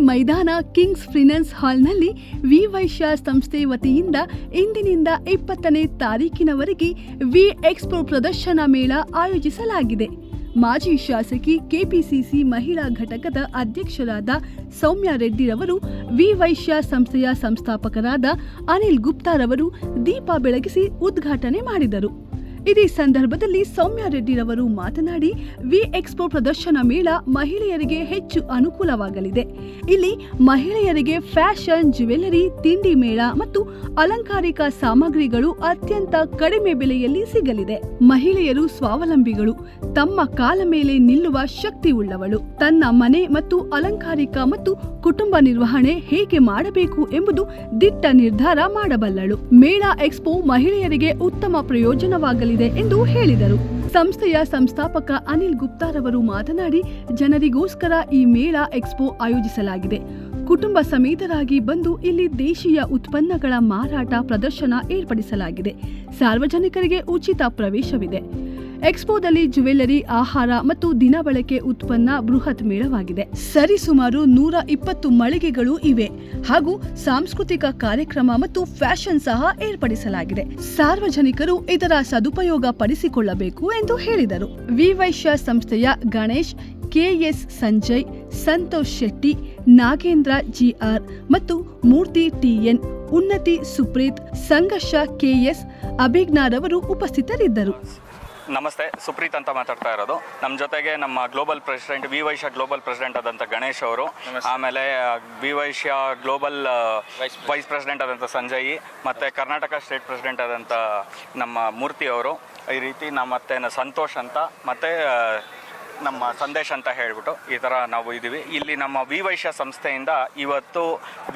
ಮೈದಾನ Kings finance ಹಾಲ್ನಲ್ಲಿ V Vaishya ಸಂಸ್ಥೆ ವತಿಯಿಂದ ಇಂದಿನಿಂದ ಇಪ್ಪತ್ತನೇ ತಾರೀಕಿನವರೆಗೆ ವಿ ಎಕ್ಸ್ಪೋ ಪ್ರದರ್ಶನ ಮೇಳ ಆಯೋಜಿಸಲಾಗಿದೆ. ಮಾಜಿ ಶಾಸಕಿ ಕೆಪಿಸಿಸಿ ಮಹಿಳಾ ಘಟಕದ ಅಧ್ಯಕ್ಷರಾದ ಸೌಮ್ಯ ರೆಡ್ಡಿರವರು ವಿ ವೈಶ್ಯ ಸಂಸ್ಥೆಯ ಸಂಸ್ಥಾಪಕರಾದ ಅನಿಲ್ ಗುಪ್ತಾರವರು ದೀಪ ಬೆಳಗಿಸಿ ಉದ್ಘಾಟನೆ ಮಾಡಿದರು. ಇದೇ ಸಂದರ್ಭದಲ್ಲಿ ಸೌಮ್ಯ ರೆಡ್ಡಿರವರು ಮಾತನಾಡಿ, ವಿ ಎಕ್ಸ್ಪೋ ಪ್ರದರ್ಶನ ಮೇಳ ಮಹಿಳೆಯರಿಗೆ ಹೆಚ್ಚು ಅನುಕೂಲವಾಗಲಿದೆ. ಇಲ್ಲಿ ಮಹಿಳೆಯರಿಗೆ ಫ್ಯಾಷನ್, ಜ್ಯುವೆಲರಿ, ತಿಂಡಿ ಮೇಳ ಮತ್ತು ಅಲಂಕಾರಿಕ ಸಾಮಗ್ರಿಗಳು ಅತ್ಯಂತ ಕಡಿಮೆ ಬೆಲೆಯಲ್ಲಿ ಸಿಗಲಿದೆ. ಮಹಿಳೆಯರು ಸ್ವಾವಲಂಬಿಗಳು, ತಮ್ಮ ಕಾಲ ಮೇಲೆ ನಿಲ್ಲುವ ಶಕ್ತಿ ಉಳ್ಳವಳು. ತನ್ನ ಮನೆ ಮತ್ತು ಅಲಂಕಾರಿಕ ಮತ್ತು ಕುಟುಂಬ ನಿರ್ವಹಣೆ ಹೇಗೆ ಮಾಡಬೇಕು ಎಂಬುದು ದಿಟ್ಟ ನಿರ್ಧಾರ ಮಾಡಬಲ್ಲಳು. ಮೇಳ ಎಕ್ಸ್ಪೋ ಮಹಿಳೆಯರಿಗೆ ಉತ್ತಮ ಪ್ರಯೋಜನವಾಗಲಿದೆ. ಎಂದು ಹೇಳಿದರು. ಸಂಸ್ಥೆಯ ಸಂಸ್ಥಾಪಕ ಅನಿಲ್ ಗುಪ್ತಾರವರು ಮಾತನಾಡಿ, ಜನರಿಗೋಸ್ಕರ ಈ ಮೇಳ ಎಕ್ಸ್ಪೋ ಆಯೋಜಿಸಲಾಗಿದೆ. ಕುಟುಂಬ ಸಮೇತರಾಗಿ ಬಂದು ಇಲ್ಲಿ ದೇಶೀಯ ಉತ್ಪನ್ನಗಳ ಮಾರಾಟ ಪ್ರದರ್ಶನ ಏರ್ಪಡಿಸಲಾಗಿದೆ. ಸಾರ್ವಜನಿಕರಿಗೆ ಉಚಿತ ಪ್ರವೇಶವಿದೆ. ಎಕ್ಸ್ಪೋದಲ್ಲಿ ಜ್ಯುವೆಲ್ಲರಿ ಆಹಾರ ಮತ್ತು ದಿನಬಳಕೆ ಉತ್ಪನ್ನ ಬೃಹತ್ ಮೇಳವಾಗಿದೆ. ಸರಿಸುಮಾರು ನೂರ ಇಪ್ಪತ್ತು ಮಳಿಗೆಗಳು ಇವೆ. ಹಾಗೂ ಸಾಂಸ್ಕೃತಿಕ ಕಾರ್ಯಕ್ರಮ ಮತ್ತು ಫ್ಯಾಷನ್ ಸಹ ಏರ್ಪಡಿಸಲಾಗಿದೆ. ಸಾರ್ವಜನಿಕರು ಇದರ ಸದುಪಯೋಗ ಪಡಿಸಿಕೊಳ್ಳಬೇಕು ಎಂದು ಹೇಳಿದರು. ವಿವೈಶ್ಯ ಸಂಸ್ಥೆಯ ಗಣೇಶ್ ಕೆಎಸ್ ಸಂಜಯ್, ಸಂತೋಷ್ ಶೆಟ್ಟಿ, ನಾಗೇಂದ್ರ ಜಿಆರ್ ಮತ್ತು ಮೂರ್ತಿ ಟಿಎನ್ ಉನ್ನತಿ ಸುಪ್ರೀತ್, ಸಂಘರ್ಷ ಕೆಎಸ್ ಅಭಿಜ್ಞಾರವರು ಉಪಸ್ಥಿತರಿದ್ದರು. ನಮಸ್ತೆ ಸುಪ್ರೀತ್ ಅಂತ ಮಾತಾಡ್ತಾ ಇರೋದು. ನಮ್ಮ ಜೊತೆಗೆ ನಮ್ಮ global president V Vaishya global president ಆದಂಥ ಗಣೇಶ್ ಅವರು ಆಮೇಲೆ V Vaishya global vice president ಆದಂಥ ಸಂಜಯ್ ಮತ್ತು ಕರ್ನಾಟಕ ಸ್ಟೇಟ್ ಪ್ರೆಸಿಡೆಂಟ್ ಆದಂಥ ನಮ್ಮ ಮೂರ್ತಿ ಅವರು. ಈ ರೀತಿ ನಮ್ಮ ಮತ್ತೆ ಸಂತೋಷ್ ಅಂತ ಮತ್ತು ನಮ್ಮ ಸಂದೇಶ ಅಂತ ಹೇಳಿಬಿಟ್ಟು ಈ ಥರ ನಾವು ಇದ್ದೀವಿ. ಇಲ್ಲಿ ನಮ್ಮ ವಿ ವೈಶ್ಯ ಸಂಸ್ಥೆಯಿಂದ ಇವತ್ತು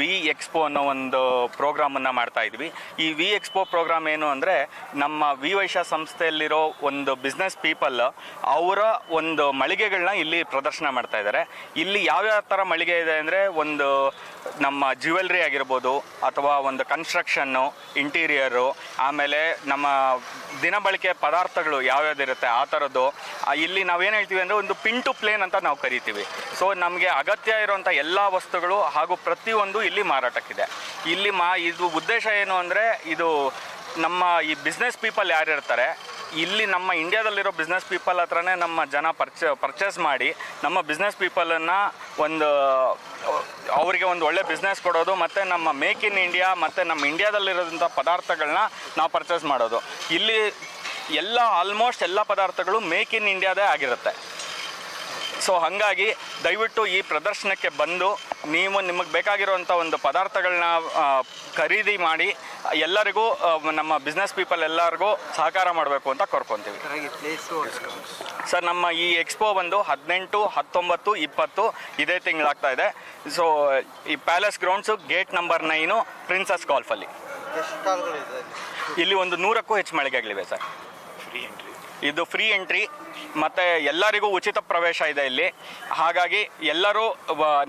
ವಿ ಎಕ್ಸ್ಪೋ ಅನ್ನೋ ಒಂದು ಪ್ರೋಗ್ರಾಮನ್ನು ಮಾಡ್ತಾ ಇದ್ವಿ ಈ ವಿ ಎಕ್ಸ್ಪೋ ಪ್ರೋಗ್ರಾಮ್ ಏನು ಅಂದರೆ ನಮ್ಮ ವಿ ವೈಶ್ಯ ಸಂಸ್ಥೆಯಲ್ಲಿರೋ ಒಂದು ಬಿಸ್ನೆಸ್ ಪೀಪಲ್ ಅವರ ಒಂದು ಮಳಿಗೆಗಳನ್ನ ಇಲ್ಲಿ ಪ್ರದರ್ಶನ ಮಾಡ್ತಾ ಇದ್ದಾರೆ. ಇಲ್ಲಿ ಯಾವ್ಯಾವ ಥರ ಮಳಿಗೆ ಇದೆ ಅಂದರೆ ಒಂದು ನಮ್ಮ ಜ್ಯುವೆಲ್ರಿ ಆಗಿರ್ಬೋದು ಅಥವಾ ಒಂದು ಕನ್ಸ್ಟ್ರಕ್ಷನ್ನು ಇಂಟೀರಿಯರು ಆಮೇಲೆ ನಮ್ಮ ದಿನಬಳಕೆ ಪದಾರ್ಥಗಳು ಯಾವ್ಯಾವ್ದಿರುತ್ತೆ ಆ ಥರದ್ದು. ಇಲ್ಲಿ ನಾವೇನು ಹೇಳ್ತೀವಿ ಅಂದರೆ ಒಂದು ಪಿನ್ ಪ್ಲೇನ್ ಅಂತ ನಾವು ಕರಿತೀವಿ. ಸೊ, ನಮಗೆ ಅಗತ್ಯ ಇರುವಂಥ ಎಲ್ಲ ವಸ್ತುಗಳು ಹಾಗೂ ಪ್ರತಿಯೊಂದು ಇಲ್ಲಿ ಮಾರಾಟಕ್ಕಿದೆ. ಇಲ್ಲಿ ಮಾ, ಇದು ಉದ್ದೇಶ ಏನು ಅಂದರೆ, ಇದು ನಮ್ಮ ಈ ಬಿಸ್ನೆಸ್ ಪೀಪಲ್ ಯಾರು ಇರ್ತಾರೆ, ಇಲ್ಲಿ ನಮ್ಮ ಇಂಡಿಯಾದಲ್ಲಿರೋ ಬಿಸ್ನೆಸ್ ಪೀಪಲ್ ಹತ್ರನೇ ನಮ್ಮ ಜನ ಪರ್ಚೆ ಪರ್ಚೇಸ್ ಮಾಡಿ, ನಮ್ಮ ಬಿಸ್ನೆಸ್ ಪೀಪಲನ್ನು ಒಂದು, ಅವರಿಗೆ ಒಂದು ಒಳ್ಳೆ ಬಿಸ್ನೆಸ್ ಕೊಡೋದು, ಮತ್ತು ನಮ್ಮ ಮೇಕ್ ಇನ್ ಇಂಡಿಯಾ ಮತ್ತು ನಮ್ಮ ಇಂಡಿಯಾದಲ್ಲಿರೋದಂಥ ಪದಾರ್ಥಗಳನ್ನ ನಾವು ಪರ್ಚೇಸ್ ಮಾಡೋದು. ಇಲ್ಲಿ ಎಲ್ಲ ಆಲ್ಮೋಸ್ಟ್ ಎಲ್ಲ ಪದಾರ್ಥಗಳು ಮೇಕ್ ಇನ್ ಇಂಡಿಯಾದೇ ಆಗಿರುತ್ತೆ. ಸೊ ಹಾಗಾಗಿ ದಯವಿಟ್ಟು ಈ ಪ್ರದರ್ಶನಕ್ಕೆ ಬಂದು ನೀವು ನಿಮಗೆ ಬೇಕಾಗಿರುವಂಥ ಒಂದು ಪದಾರ್ಥಗಳನ್ನ ಖರೀದಿ ಮಾಡಿ ಎಲ್ಲರಿಗೂ ನಮ್ಮ ಬಿಸ್ನೆಸ್ ಪೀಪಲ್ ಎಲ್ಲರಿಗೂ ಸಹಕಾರ ಮಾಡಬೇಕು ಅಂತ ಕೋರ್ಕೊತೀವಿ. ಸರ್ ನಮ್ಮ ಈ ಎಕ್ಸ್ಪೋ ಬಂದು ಹದಿನೆಂಟು ಹತ್ತೊಂಬತ್ತು ಇಪ್ಪತ್ತು ಇದೇ ತಿಂಗಳಾಗ್ತಾ ಇದೆ. ಸೊ ಈ palace grounds gate number nine princes ಗಾಲ್ಫಲ್ಲಿ ಇಲ್ಲಿ ಒಂದು ನೂರಕ್ಕೂ ಹೆಚ್ಚು ಮಳಿಗೆಗಳಿವೆ ಸರ್. ಇದು ಫ್ರೀ ಎಂಟ್ರಿ ಮತ್ತು ಎಲ್ಲರಿಗೂ ಉಚಿತ ಪ್ರವೇಶ ಇದೆ ಇಲ್ಲಿ. ಹಾಗಾಗಿ ಎಲ್ಲರೂ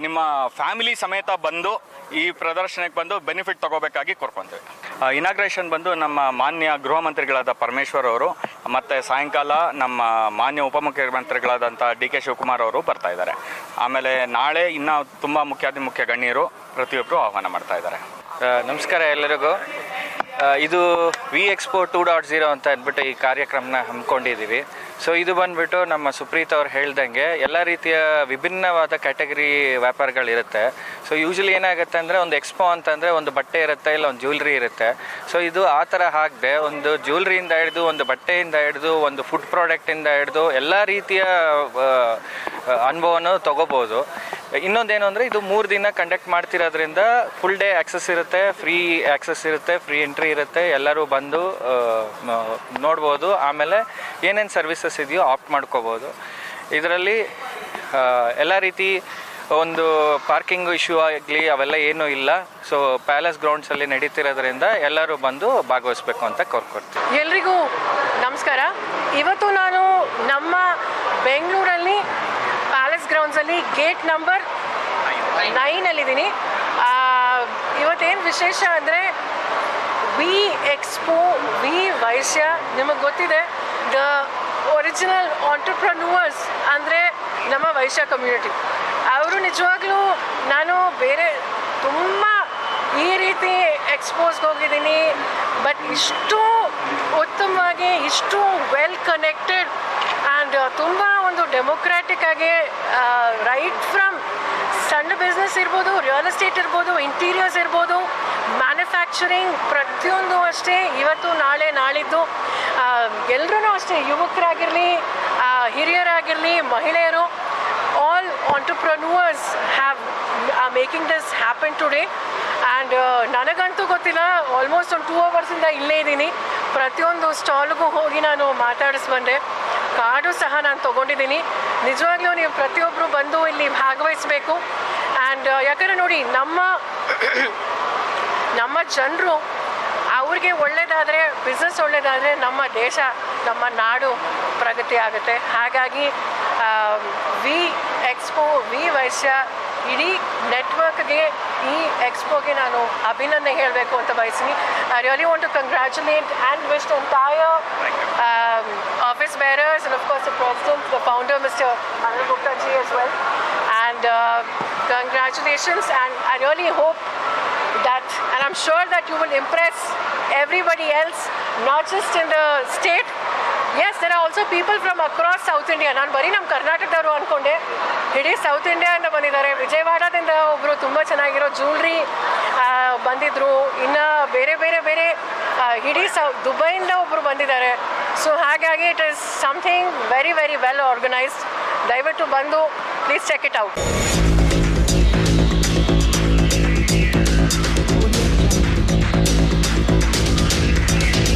ನಿಮ್ಮ ಫ್ಯಾಮಿಲಿ ಸಮೇತ ಬಂದು ಈ ಪ್ರದರ್ಶನಕ್ಕೆ ಬಂದು ಬೆನಿಫಿಟ್ ತಗೋಬೇಕಾಗಿ ಕೋರ್ಕೊತೀವಿ. ಇನಾಗ್ರೇಷನ್ ಬಂದು ನಮ್ಮ ಮಾನ್ಯ ಗೃಹ ಮಂತ್ರಿಗಳಾದ ಪರಮೇಶ್ವರ್ ಅವರು, ಮತ್ತು ಸಾಯಂಕಾಲ ನಮ್ಮ ಮಾನ್ಯ ಉಪಮುಖ್ಯಮಂತ್ರಿಗಳಾದಂಥ ಡಿ ಕೆ ಶಿವಕುಮಾರ್ ಅವರು ಬರ್ತಾ ಇದ್ದಾರೆ. ಆಮೇಲೆ ನಾಳೆ ಇನ್ನೂ ತುಂಬ ಮುಖ್ಯಾತಿ ಮುಖ್ಯ ಗಣ್ಯರು ಪ್ರತಿಯೊಬ್ಬರು ಆಹ್ವಾನ ಮಾಡ್ತಾ ಇದ್ದಾರೆ. ನಮಸ್ಕಾರ ಎಲ್ಲರಿಗೂ. ಇದು V expo two dot zero ಅಂತ ಅಂದ್ಬಿಟ್ಟು ಈ ಕಾರ್ಯಕ್ರಮನ ಹಮ್ಮಿಕೊಂಡಿದ್ದೀವಿ. ಸೊ ಇದು ಬಂದ್ಬಿಟ್ಟು ನಮ್ಮ ಸುಪ್ರೀತ್ ಅವ್ರು ಹೇಳ್ದಂಗೆ ಎಲ್ಲ ರೀತಿಯ ವಿಭಿನ್ನವಾದ ಕ್ಯಾಟಗರಿ ವ್ಯಾಪಾರಗಳಿರುತ್ತೆ ಸೊ ಯೂಶಲಿ ಏನಾಗುತ್ತೆ ಅಂದರೆ ಒಂದು ಎಕ್ಸ್ಪೋ ಅಂತಂದರೆ ಒಂದು ಬಟ್ಟೆ ಇರುತ್ತೆ ಇಲ್ಲ ಒಂದು ಜ್ಯುವೆಲ್ರಿ ಇರುತ್ತೆ. ಸೊ ಇದು ಆ ಥರ ಆಗದೆ ಒಂದು ಜ್ಯುವೆಲ್ರಿಯಿಂದ ಹಿಡಿದು, ಒಂದು ಬಟ್ಟೆಯಿಂದ ಹಿಡಿದು, ಒಂದು ಫುಡ್ ಪ್ರಾಡಕ್ಟಿಂದ ಹಿಡಿದು ಎಲ್ಲ ರೀತಿಯ ಅನುಭವನೂ ತೊಗೋಬೋದು ತಗೋಬೋದು. ಇನ್ನೊಂದೇನು ಅಂದರೆ ಇದು ಮೂರು ದಿನ ಕಂಡಕ್ಟ್ ಮಾಡ್ತಿರೋದ್ರಿಂದ ಫುಲ್ ಡೇ ಆ್ಯಕ್ಸಸ್ ಇರುತ್ತೆ ಫ್ರೀ ಆ್ಯಕ್ಸಸ್ ಇರುತ್ತೆ ಫ್ರೀ ಎಂಟ್ರಿ ಇರುತ್ತೆ, ಎಲ್ಲರೂ ಬಂದು ನೋಡ್ಬೋದು. ಆಮೇಲೆ ಏನೇನು ಸರ್ವಿಸಸ್ ಇದೆಯೋ ಆಪ್ಟ್ ಮಾಡ್ಕೋಬೋದು. ಇದರಲ್ಲಿ ಎಲ್ಲ ರೀತಿ ಒಂದು ಪಾರ್ಕಿಂಗ್ ಇಶ್ಯೂ ಆಗಲಿ ಅವೆಲ್ಲ ಏನೂ ಇಲ್ಲ. ಸೊ ಪ್ಯಾಲೇಸ್ ಗ್ರೌಂಡ್ಸಲ್ಲಿ ನಡೀತಿರೋದ್ರಿಂದ ಎಲ್ಲರೂ ಬಂದು ಭಾಗವಹಿಸಬೇಕು ಅಂತ ಕೋರ್ಕೊಡ್ತೀವಿ ಎಲ್ರಿಗೂ ನಮಸ್ಕಾರ. ಇವತ್ತು ನಾನು ನಮ್ಮ ಬೆಂಗಳೂರಲ್ಲಿ ಪ್ಯಾಲೇಸ್ ಗ್ರೌಂಡ್ಸಲ್ಲಿ ಗೇಟ್ ನಂಬರ್ ನೈನಲ್ಲಿದ್ದೀನಿ ಇವತ್ತೇನು ವಿಶೇಷ ಅಂದರೆ ವಿ ಎಕ್ಸ್ಪೋ ವಿ ವೈಶ್ಯ ನಿಮಗೆ ಗೊತ್ತಿದೆ ದ ಒರಿಜಿನಲ್ ಆಂಟರ್ಪ್ರನೂವರ್ಸ್ ಅಂದರೆ ನಮ್ಮ ವೈಶ್ಯ ಕಮ್ಯುನಿಟಿ ಅವರು ನಿಜವಾಗ್ಲೂ ನಾನು ಬೇರೆ ತುಂಬ ಈ ರೀತಿ ಎಕ್ಸ್ಪೋಸ್ಗೆ ಹೋಗಿದ್ದೀನಿ ಬಟ್ ಇಷ್ಟು ಉತ್ತಮವಾಗಿ, ಇಷ್ಟು ವೆಲ್ ಕನೆಕ್ಟೆಡ್ ಆ್ಯಂಡ್ ತುಂಬ ಒಂದು ಡೆಮೊಕ್ರಾಟಿಕ್ ಆಗಿ ರೈಟ್ ಫ್ರಮ್ ಸಣ್ಣ ಬಿಸ್ನೆಸ್ ಇರ್ಬೋದು ರಿಯಲ್ ಎಸ್ಟೇಟ್ ಇರ್ಬೋದು ಇಂಟೀರಿಯರ್ಸ್ ಇರ್ಬೋದು ಮ್ಯಾನುಫ್ಯಾಕ್ಚರಿಂಗ್ ಪ್ರತಿಯೊಂದು ಅಷ್ಟೇ ಇವತ್ತು, ನಾಳೆ, ನಾಳಿದ್ದು ಎಲ್ಲರೂ ಅಷ್ಟೇ ಯುವಕರಾಗಿರಲಿ ಹಿರಿಯರಾಗಿರಲಿ, ಮಹಿಳೆಯರು all entrepreneurs have making this happen today and ನನಗಂತೂ ಗೊತ್ತಿಲ್ಲ ಆಲ್ಮೋಸ್ಟ್ ಒಂದು ಟೂ ಅವರ್ಸಿಂದ ಇಲ್ಲೇ ಇದ್ದೀನಿ. ಪ್ರತಿಯೊಂದು ಸ್ಟಾಲ್ಗೂ ಹೋಗಿ ನಾನು ಮಾತಾಡಿಸ್ ಬಂದೆ ಕಾರ್ಡು ಸಹ ನಾನು ತೊಗೊಂಡಿದ್ದೀನಿ. ನಿಜವಾಗ್ಲೂ ನೀವು ಪ್ರತಿಯೊಬ್ಬರು ಬಂದು ಇಲ್ಲಿ ಭಾಗವಹಿಸಬೇಕು. ಆ್ಯಂಡ್ ಯಾಕಂದರೆ ನೋಡಿ ನಮ್ಮ ನಮ್ಮ ಜನರು ಅವ್ರಿಗೆ ಒಳ್ಳೆಯದಾದರೆ ಬಿಸ್ನೆಸ್ ಒಳ್ಳೆಯದಾದರೆ ನಮ್ಮ ದೇಶ ನಮ್ಮ ನಾಡು ಪ್ರಗತಿ ಆಗುತ್ತೆ. ಹಾಗಾಗಿ ವಿ ಎಕ್ಸ್ಪೋ ವಿ ವೈಶ್ಯ ಇಡೀ ನೆಟ್ವರ್ಕ್ಗೆ ಈ ಎಕ್ಸ್ಪೋಗೆ ನಾನು ಅಭಿನಂದನೆ ಹೇಳಬೇಕು ಅಂತ ಬಯಸ್ತೀನಿ. I really want to congratulate and wish entire Office bearers and of course the president, the founder, Mr. Anil Gupta ji as well. And uh, congratulations and I really hope that and I'm sure that you will impress everybody else, not just in the state. Yes, there are also people from across South India. ನಾನು ಬರೀ ನಮ್ಮ ಕರ್ನಾಟಕದವರು ಅಂದ್ಕೊಂಡೆ ಇಡೀ south ಇಂಡಿಯಾದಿಂದ ಬಂದಿದ್ದಾರೆ ವಿಜಯವಾಡದಿಂದ ಒಬ್ಬರು ತುಂಬ ಚೆನ್ನಾಗಿರೋ ಜ್ಯೂಲ್ರಿ ಬಂದಿದ್ರು ಇನ್ನು ಬೇರೆ ಬೇರೆ ಬೇರೆ ಆ, ಇಡೀ ಸೌ ದುಬೈಯಿಂದ ಒಬ್ಬರು ಬಂದಿದ್ದಾರೆ ಸೊ ಹಾಗಾಗಿ it is something very very well organised ದಯವಿಟ್ಟು ಬಂದು ಪ್ಲೀಸ್ ಚೆಕ್ ಇಟ್ ಔಟ್